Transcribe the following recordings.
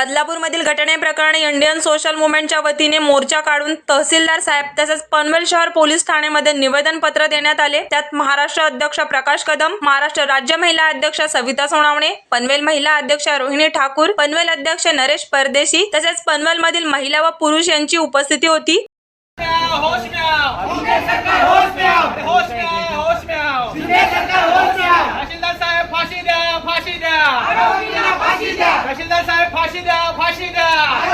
बदलापूरमधील घटनेप्रकरणी Indian social मुवमेंटच्या वतीने मोर्चा काढून तहसीलदार साहेब तसेच पनवेल शहर पोलीस ठाण्यामध्ये निवेदन पत्र देण्यात आले. त्यात महाराष्ट्र अध्यक्ष प्रकाश कदम महाराष्ट्र राज्य महिला अध्यक्ष सविता सोनावणे पनवेल महिला अध्यक्ष रोहिणी ठाकूर पनवेल अध्यक्ष नरेश परदेशी तसेच पनवेल मधील महिला व पुरुष यांची उपस्थिती होती. फाशी द्या फाशी द्या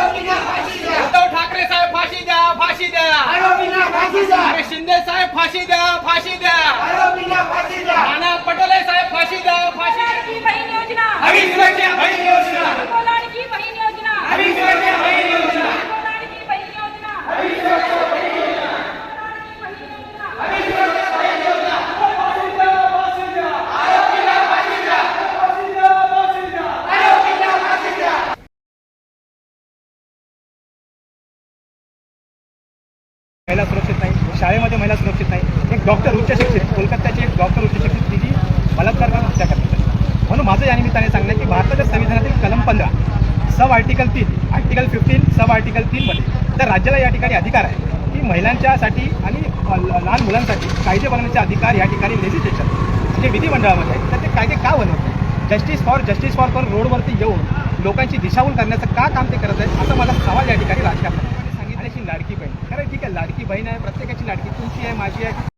महिला सुरक्षित नाही शाळेमध्ये महिला सुरक्षित नाही. एक डॉक्टर उच्च शिक्षित कोलकात्याची एक डॉक्टर उच्च शिक्षित तिची बलात्कार करून हत्या करण्यात आली. म्हणून माझं या निमित्ताने सांगणं आहे की भारताच्या संविधानातील कलम पंधरा सब आर्टिकल तीन आर्टिकल फिफ्टीन सब आर्टिकल तीनमध्ये तर राज्याला या ठिकाणी अधिकार आहे की महिलांच्यासाठी आणि ल- लहान मुलांसाठी कायदे बनवण्याचे अधिकार या ठिकाणी लेजिस्लेशन जे विधिमंडळामध्ये आहे तर ते कायदे का बनवत नाही जस्टिस फॉर जस्टिस फॉर करून रोडवरती येऊन लोकांची दिशाभूल करण्याचं का काम ते करत आहेत असा माझा सवाल या ठिकाणी राजकारणात सांगितलं लाडकी बहीण. खरं लाडकी बहीण आहे प्रत्येकाची लाडकी तुमची आहे माझी आहे.